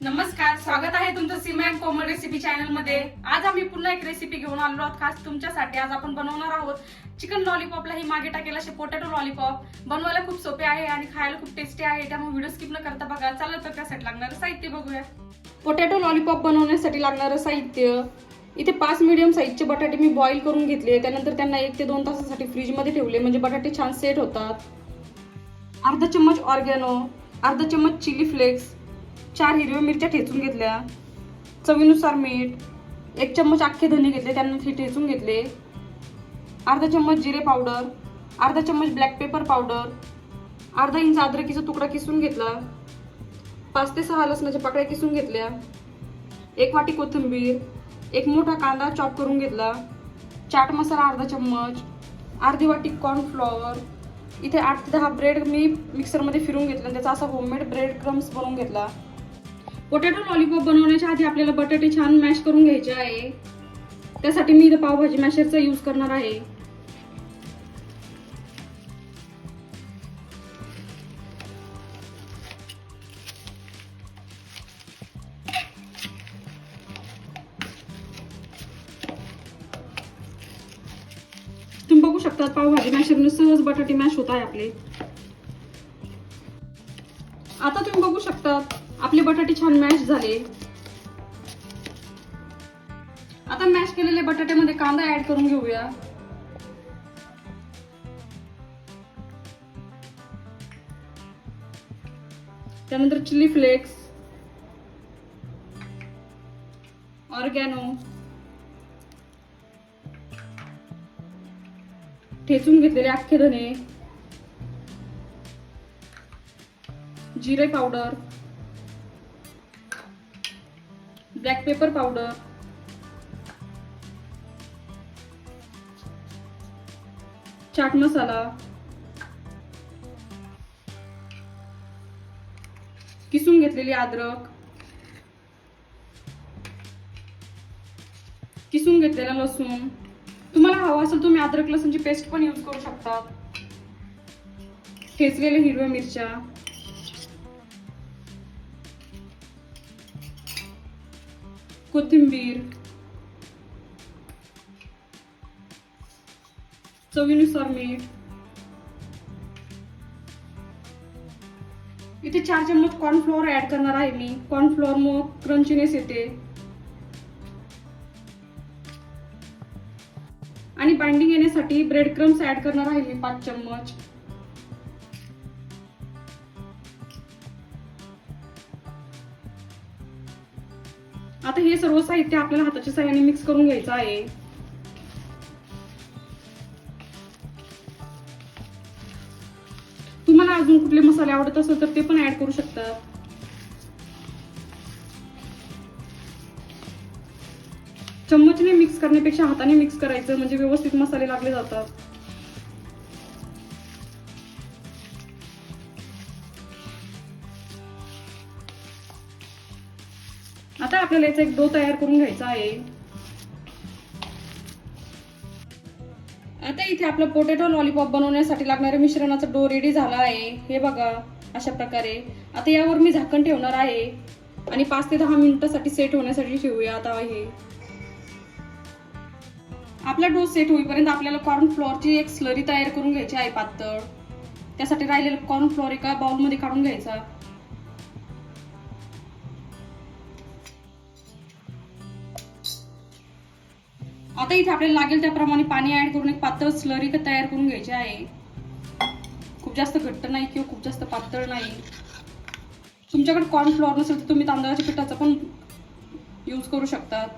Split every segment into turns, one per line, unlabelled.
नमस्कार स्वागत आहे तुमचं सीमा कोमल रेसिपी चॅनलमध्ये आज आम्ही पुन्हा एक रेसिपी घेऊन आलो आहोत. खास तुमच्यासाठी आज आपण बनवणार आहोत चिकन लॉलीपॉपला ही मागे टाकेल असे पोटॅटो लॉलीपॉप बनवायला खूप सोपे आहे आणि खायला खूप टेस्टी आहे. त्यामुळे व्हिडिओ स्किप न करता बघा. चालत तर त्यासाठी लागणारं साहित्य बघूया. पोटॅटो लॉलीपॉप बनवण्यासाठी लागणारं साहित्य. इथे पाच मिडियम साईजचे बटाटे मी बॉईल करून घेतले. त्यानंतर त्यांना एक ते दोन तासासाठी फ्रीजमध्ये ठेवले. म्हणजे बटाटे छान सेट होतात. अर्धा चम्मच ऑर्गॅनो अर्धा चम्मच चिली फ्लेक्स चार हिरव्या मिरच्या ठेचून घेतल्या. चवीनुसार मीठ एक चम्मच अख्खे धने घेतले त्यांना ते ठेचून घेतले. अर्धा चम्मच जिरे पावडर अर्धा चम्मच ब्लॅक पेपर पावडर अर्धा इंच अद्रकीचा तुकडा किसून घेतला. पाच ते सहा लसणाच्या पाकळ्या किसून घेतल्या. एक वाटी कोथिंबीर एक मोठा कांदा चॉप करून घेतला. चाट मसाला अर्धा चम्मच अर्धी वाटी कॉर्नफ्लॉवर इथे आठ ते दहा ब्रेड मी मिक्सरमध्ये फिरून घेतला त्याचा असा होममेड ब्रेड क्रम्स बनवून घेतला. पोटॅटो लॉलीपॉप बनवण्याच्या आधी आपल्याला बटाटे छान मॅश करून घ्यायचे आहे. त्यासाठी मी इथं पावभाजी मॅशरचा यूज करणार आहे. तुम्ही बघू शकता पावभाजी मॅशरने सहज बटाटे मॅश होत आहे आपले. आता तुम्ही बघू शकता आपले बटाटे छान मॅश झाले. आता मॅश केलेले बटाट्यामध्ये कांदा ऍड करून घेऊया. त्यानंतर चिली फ्लेक्स. ऑर्गॅनो. ठेचून घेतलेले अख्खे धने. जिरे powder. Black pepper powder chaat masala किसून घेतलेली अद्रक. किसून घेतलेला लसूण. तुम्हाला हवं असेल तुम्ही अद्रक लसूणची पेस्ट पण यूज करू शकता. ठेचलेल्या हिरव्या मिरच्या. कोथिंबीर चवीनुसार मीठ. इथे चार चम्मच कॉर्नफ्लोअर ऍड करणार आहे मी. कॉर्नफ्लोअर मग क्रंचीनेस येते. आणि बाइंडिंग येण्यासाठी ब्रेड क्रम्स ऍड करणार आहे मी पाच चम्मच. हे सर्व साहित्य आपल्याला हाताच्या साह्याने मिक्स करून घ्यायचं आहे. तुम्हाला अजून कुठले मसाले आवडत असेल तर ते पण ऍड करू शकता. चम्मचने मिक्स करण्यापेक्षा हाताने मिक्स करायचं म्हणजे व्यवस्थित मसाले लागले जातात. आपल्याला याचा एक डो तयार करून घ्यायचा आहे. आता इथे आपलं पोटॅटो लॉलीपॉप बनवण्यासाठी लागणाऱ्या मिश्रणाचा डो रेडी झाला आहे. हे बघा अशा प्रकारे. आता यावर मी झाकण ठेवणार आहे. आणि पाच ते दहा मिनिटासाठी सेट होण्यासाठी ठेवूया आता हे. आपला डो सेट होईपर्यंत आपल्याला कॉर्नफ्लोअरची एक स्लरी तयार करून घ्यायची आहे पातळ. त्यासाठी राहिलेलं कॉर्नफ्लोअर एका बाउलमध्ये काढून घ्यायचा. आता इथे आपल्याला लागेल त्याप्रमाणे पाणी ऍड करून एक पातळ स्लरी तयार करून घ्यायची आहे. खूप जास्त घट्ट नाही किंवा खूप जास्त पातळ नाही. तुमच्याकडे कॉर्नफ्लॉवर नसेल तर तुम्ही तांदळाच्या पिठाचा पण यूज करू शकतात.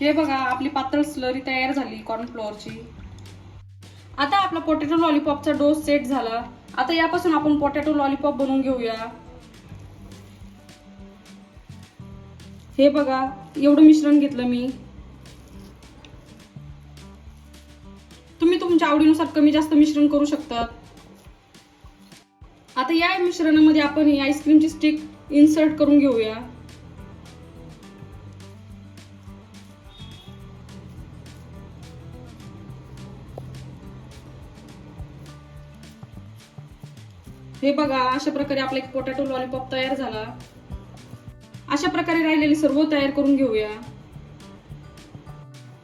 हे बघा आपली पातळ स्लरी तयार झाली कॉर्नफ्लॉवरची आता आपला पोटॅटो लॉलीपॉपचा डोस सेट झाला. आता यापासून आपण पोटॅटो लॉलीपॉप बनवून घेऊया. हे बघा एवढं मिश्रण घेतलं मी. तुम्ही तुमच्या आवडीनुसार कमी जास्त मिश्रण करू शकता. आता या मिश्रणामध्ये आपण ही आईस्क्रीमची स्टिक इन्सर्ट करून घेऊया. हे बघा अशा प्रकारे आपला एक पोटॅटो लॉलीपॉप तयार झाला. अशा प्रकारे राहिलेले सर्व तयार करून घेऊया.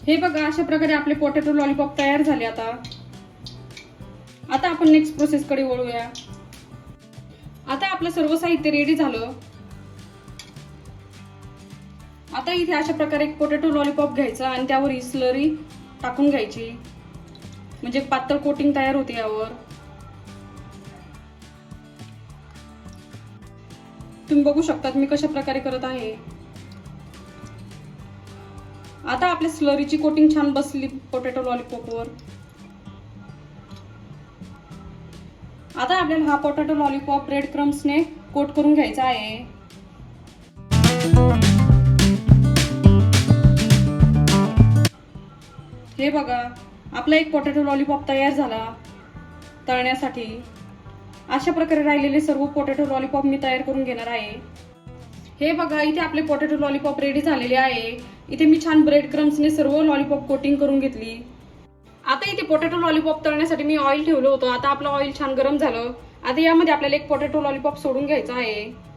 हे बघा अशा प्रकारे आपले पोटॅटो लॉलीपॉप तयार झाले आता. आता आपण नेक्स्ट प्रोसेस कडे वळूया. आता आपलं सर्व साहित्य रेडी झालं. आता इथे अशा प्रकारे एक पोटॅटो लॉलीपॉप घ्यायचा आणि त्यावर ही स्लरी टाकून घ्यायची. म्हणजे पातळ कोटिंग तयार होते यावर. तुम्ही बघू शकतात मी कशा प्रकारे करत आहे. आता आपल्या स्लरीची कोटिंग छान बसली पोटॅटो लॉलीपॉपवर आता आपल्याला हा पोटॅटो लॉलीपॉप रेड क्रम्सने कोट करून घ्यायचा आहे. हे बघा आपला एक पोटॅटो लॉलीपॉप तयार झाला तळण्यासाठी. अशा प्रकारे राहिलेले सर्व पोटॅटो लॉलीपॉप मी तयार करून घेणार आहे. हे बघा इथे आपले पोटॅटो लॉलीपॉप रेडी झालेले आहे. इथे मी छान ब्रेड क्रम्सने सर्व लॉलीपॉप कोटिंग करून घेतली. आता इथे पोटॅटो लॉलीपॉप तळण्यासाठी मी ऑइल ठेवलं होतं. आता आपलं ऑइल छान गरम झालं. आता यामध्ये आपल्याला एक पोटॅटो लॉलीपॉप सोडून घ्यायचा आहे.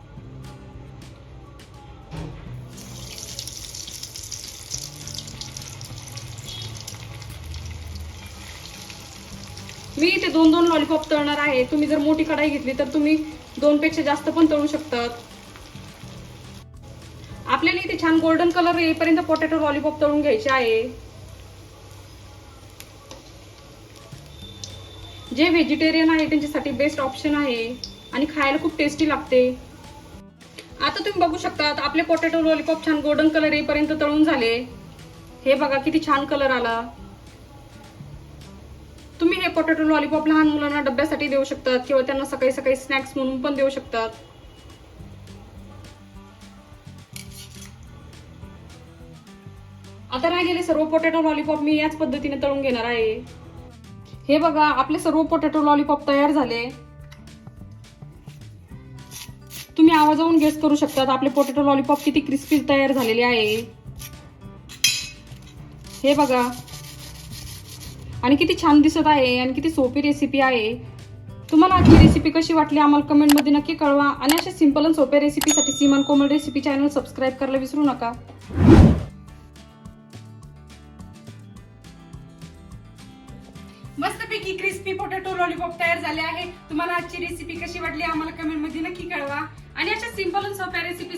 मी इथे दोन दोन लॉलीपॉप तळणार आहे. तुम्ही जर मोठी कढाई घेतली तर तुम्ही दोन पेक्षा जास्त पण तळू शकतात. आपल्याला इथे छान गोल्डन कलर येईपर्यंत पोटॅटो लॉलीपॉप तळून घ्यायचे आहे. जे व्हेजिटेरियन आहे त्यांच्यासाठी बेस्ट ऑप्शन आहे आणि खायला खूप टेस्टी लागते. आता तुम्ही बघू शकतात आपले पोटॅटो लॉलीपॉप छान गोल्डन कलर येईपर्यंत तळून झाले. हे बघा किती छान कलर आला. हे पोटॅटो लॉलीपॉप लहान मुलांना डब्यासाठी देऊ शकतात किंवा त्यांना सकाळी सकाळी स्नॅक्स म्हणून पण देऊ शकतात. आता राहिलेले सर्व पोटॅटो लॉलीपॉप मी याच पद्धतीने तळून घेणार आहे. हे बघा आपले सर्व पोटॅटो लॉलीपॉप तयार झाले. तुम्ही आवाजावरून गेस करू शकतात आपले पोटॅटो लॉलीपॉप किती क्रिस्पी तयार झालेले आहे. हे बघा आणि किती छान दिसत आहे आणि किती सोपी रेसिपी आहे. तुम्हाला आजची रेसिपी कशी वाटली आम्हाला कमेंटमध्ये नक्की कळवा. आणि अशा सिंपल आणि सोप्या रेसिपीसाठी सीमन कोमल रेसिपी चॅनल सबस्क्राईब करायला विसरू नका. मस्तपैकी क्रिस्पी पोटॅटो लॉलीपॉप तयार झाले आहे. तुम्हाला आजची रेसिपी कशी वाटली आम्हाला कमेंटमध्ये नक्की कळवा. आणि अशा सिंपल आणि सोप्या